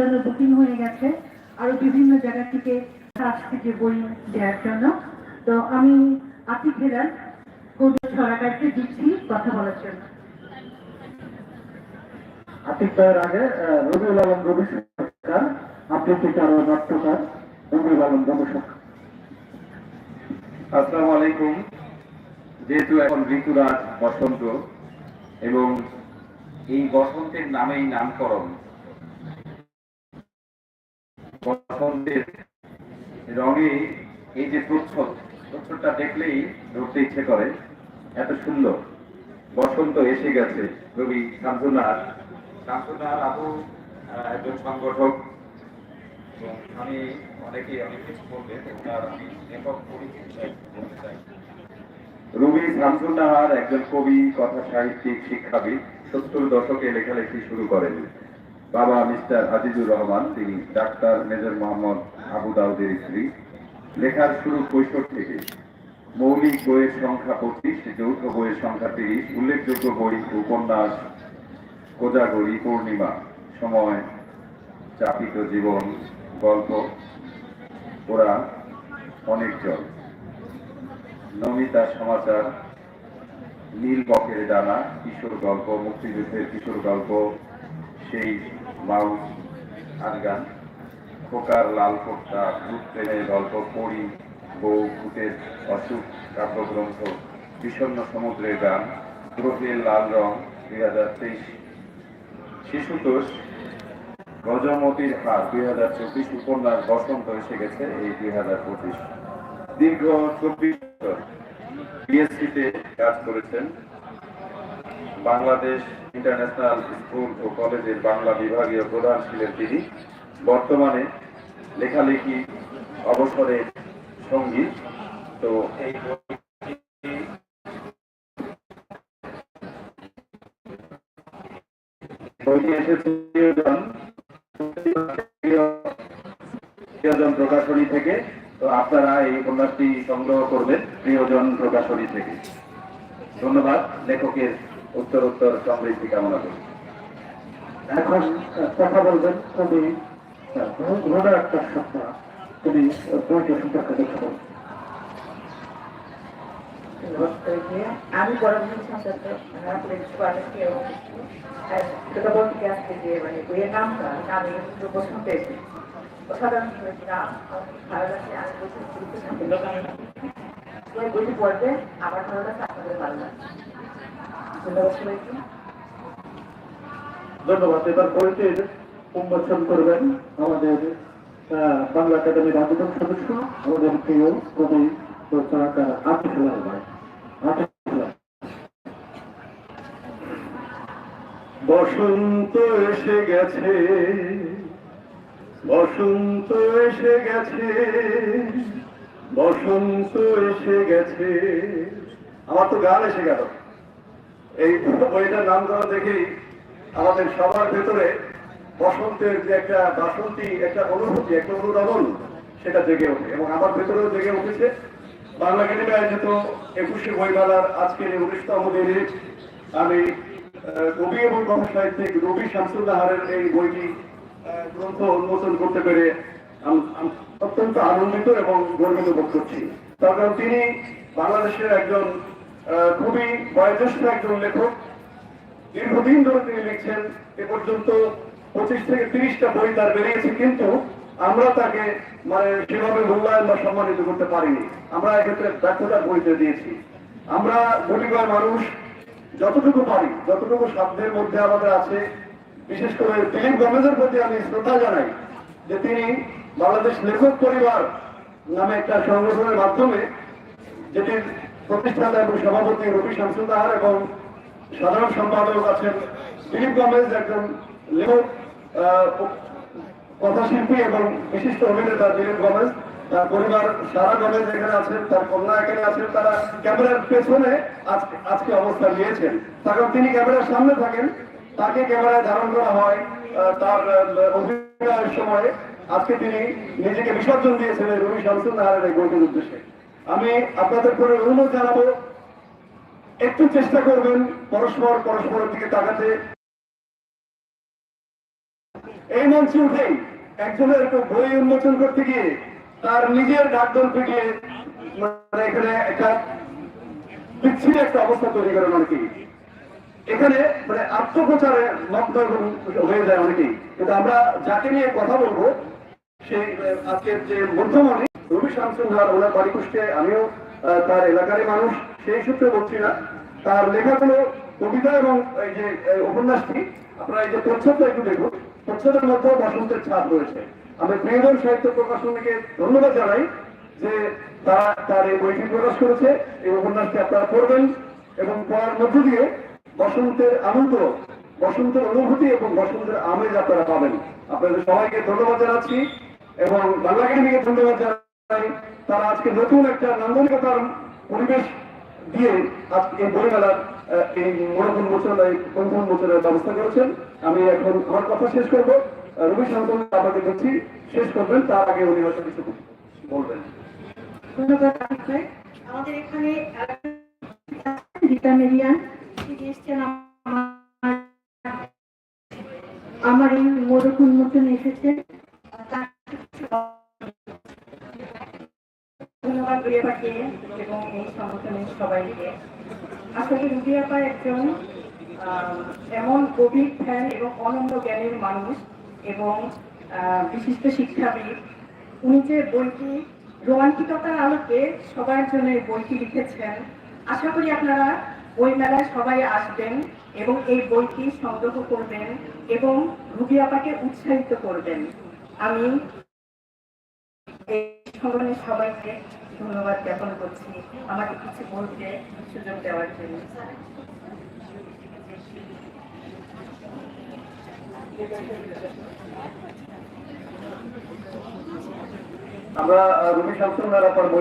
জন্য বুকিং হয়ে গেছে। আরও বিভিন্ন জায়গা থেকে কাছ থেকে বই দেওয়ার জন্য। তো আমি আতিক হেলাল কবি সরাকারকে দিচ্ছি কথা বলার জন্য। আতিক ভাইয়ের আগে রবিউল আলম রবি সরকার ও নাট্যকার? রবিউল আলম রবি সরকার। আসসালামু আলাইকুম। যেহেতু এখন ঋতুরাজ বসন্ত এবং এই বসন্তের নামেই নামকরণ বসন্তের রঙে এই যে প্রচ্ছদ প্রচ্ছদটা দেখলেই ধরতে ইচ্ছে করে। এত সুন্দর। বসন্ত এসে গেছে, রবি শামসুনার শামসুনার আবু একজন সংগঠক। আমি অনেকেই অনেক কিছু বলবে ওনার আমি লেখক পরিচিতি চাই রবি একজন কবি কথা সাহিত্যিক শিক্ষাবিদ, সত্তর দশকে লেখালেখি শুরু করেন। বাবা মিস্টার আজিজুর রহমান, তিনি ডাক্তার মেজর মোহাম্মদ আবু দাউদের স্ত্রী। লেখার শুরু কৈশোর থেকে মৌলিক বইয়ের সংখ্যা পঁচিশ, যৌথ বইয়ের সংখ্যা তিরিশ, উল্লেখযোগ্য বই, উপন্যাস, কোজাগরী, পূর্ণিমা, সময়, চাপিত জীবন, গল্প ওরা অনেক জল। নমিতা সমাচার, নীল বকের ডানা, কিশোর গল্প, মুক্তিযুদ্ধের কিশোর গল্প, সেই মাউস আর গান খোকার লাল কোট্টা ভূত গল্প, পড়ি, বউ, ভূতের অসুখ, কাব্যগ্রন্থ বিষণ্ণ সমুদ্রের গান, গ্রহের লাল রং, দুই হাজার তেইশ। শিশুতোষ, গজমতির হার, দুই হাজার চব্বিশ উপন্যাস বসন্ত এসে গেছে এই দুই হাজার পঁচিশ। দীর্ঘ চব্বিশ বিএসসিতে কাজ করেছেন বাংলাদেশ ইন্টারন্যাশনাল স্কুল ও কলেজের বাংলা বিভাগীয় প্রধান ছিলেন তিনি বর্তমানে লেখালেখি অবসরে সঙ্গী। তো এই প্রিয়জন প্রকাশনী থেকে। তো আপনারা এই উপন্যাসটি সংগ্রহ করবেন প্রিয়জন প্রকাশনী থেকে। ধন্যবাদ লেখকের উত্তর উত্তর সমৃদ্ধি কামনা করি। এখন কথা বলবেন কবি ঘোড়া একটা সত্তা তিনি বইটি সম্পর্কে দেখতে পাবেন আমি মানে নাম আমার ধন্যবাদ। এবার বইটির উন্মোচন করবেন আমাদের বাংলা একাডেমির আবেদন সদস্য, আমাদের প্রিয় কবি ভাই। বসন্ত এসে গেছে, বসন্ত এসে গেছে, বসন্ত এসে গেছে। আমার তো গান এসে গেল। এই বইটার নাম দেওয়া দেখেই আমাদের সবার ভেতরে বসন্তের যে একটা বাসন্তী, একটা অনুভূতি, একটা অনুরমন সেটা জেগে ওঠে এবং আমার ভেতরেও জেগে উঠেছে। বাংলা একাডেমি আয়োজিত একুশে বইমেলার আজকের এই উনিশতম দিনে আমি কবি এবং কবি সাহিত্যিক রবি শামসুল্লাহারের এই বইটি গ্রন্থ উন্মোচন করতে পেরে অত্যন্ত আনন্দিত এবং গর্বিত বোধ করছি। তার কারণ তিনি বাংলাদেশের একজন খুবই বয়োজ্যেষ্ঠ একজন লেখক। দীর্ঘদিন ধরে তিনি লিখছেন, এ পর্যন্ত পঁচিশ থেকে তিরিশটা বই তার বেরিয়েছে, কিন্তু আমরা তাকে মানে সেভাবে মূল্যায়ন বা সম্মানিত করতে পারিনি। আমরা এক্ষেত্রে ব্যর্থতার পরিচয় দিয়েছি। আমরা গরিবার মানুষ, যতটুকু পারি, যতটুকু সাধ্যের মধ্যে আমাদের আছে, বিশেষ করে দিলীপ গমেজের প্রতি আমি শ্রদ্ধা জানাই যে তিনি বাংলাদেশ লেখক পরিবার নামে একটা সংগঠনের মাধ্যমে যেটির প্রতিষ্ঠাতা এবং সভাপতি রবি শামসুদ্দাহার এবং সাধারণ সম্পাদক আছেন দিলীপ গমেজ, একজন লেখক কথাশিল্পী এবং বিশিষ্ট অভিনেতা দিলীপ গমেজ। তার পরিবার সারা গমেজ এখানে আছেন, তার কন্যা এখানে আছেন, তারা ক্যামেরার পেছনে আজকে আজকে অবস্থান নিয়েছেন। কারণ তিনি ক্যামেরার সামনে থাকেন, তাকে ক্যামেরায় ধারণ করা হয় তার অভিনয়ের সময়। আজকে তিনি নিজেকে বিসর্জন দিয়েছেন রবি শামসুল এই বইটির উদ্দেশ্যে। আমি আপনাদের করে অনুরোধ জানাব, একটু চেষ্টা করবেন পরস্পর পরস্পরের দিকে তাকাতে। এই মঞ্চে উঠেই একজনের একটু বই উন্মোচন করতে গিয়ে তার নিজের ডাকদল পিটিয়ে মানে এখানে একটা বিচ্ছিন্ন একটা অবস্থা তৈরি করেন অনেকেই এখানে মানে আত্মপ্রচারে মগ্ন হয়ে যায় অনেকেই। কিন্তু আমরা যাকে নিয়ে কথা বলব সেই আজকের যে মধ্যমণি রবি শামসুন্নার ওনার বাড়ি কুষ্টে আমিও তার এলাকারই মানুষ, সেই সূত্রে বলছি না। তার লেখাগুলো কবিতা এবং এই যে উপন্যাসটি, আপনারা এই যে প্রচ্ছদটা একটু দেখুন। প্রচ্ছদের মধ্যেও বসন্তের ছাপ রয়েছে। আমি প্রিয়জন সাহিত্য প্রকাশনীকে ধন্যবাদ জানাই যে তারা তার এই বইটি প্রকাশ করেছে। এই উপন্যাসটি আপনারা পড়বেন এবং পড়ার মধ্য দিয়ে বসন্তের আনন্দ, বসন্তের অনুভূতি এবং বসন্তের আমেজ আপনারা পাবেন। আপনাদের সবাইকে ধন্যবাদ জানাচ্ছি এবং বাংলা একাডেমিকে ধন্যবাদ জানাই তারা আজকে নতুন একটা নান্দনিকতার পরিবেশ দিয়ে আজকে এই বইমেলার এই ব্যবস্থা করেছেন। আমি এখন আমার কথা শেষ করব। রবি আপনাকে শেষ করবেন, তার আগে উনি হয়তো কিছু বলবেন। আমাদের এখানে আমার এই মোদক উন্মোচনে এসেছেন। তার ধন্যবাদ এবং এই সবাইকে। আসলে রুবিয়াপা একজন এমন গভীর এবং অনন্য জ্ঞানের মানুষ এবং বিশিষ্ট শিক্ষাবিদ। উনি যে বইটি রোমান্টিকতার আলোকে সবার জন্য বইটি লিখেছেন, আশা করি আপনারা বই মেলায় সবাই আসবেন এবং এই বইটি সংগ্রহ করবেন এবং রুবি আপাকে উৎসাহিত করবেন। আমি এই সবাইকে ধন্যবাদ জ্ঞাপন করছি। আমাকে কিছু বলতে সুযোগ দেওয়ার জন্য। আমরা রুমি রবি শামসুন্নার আপনার বই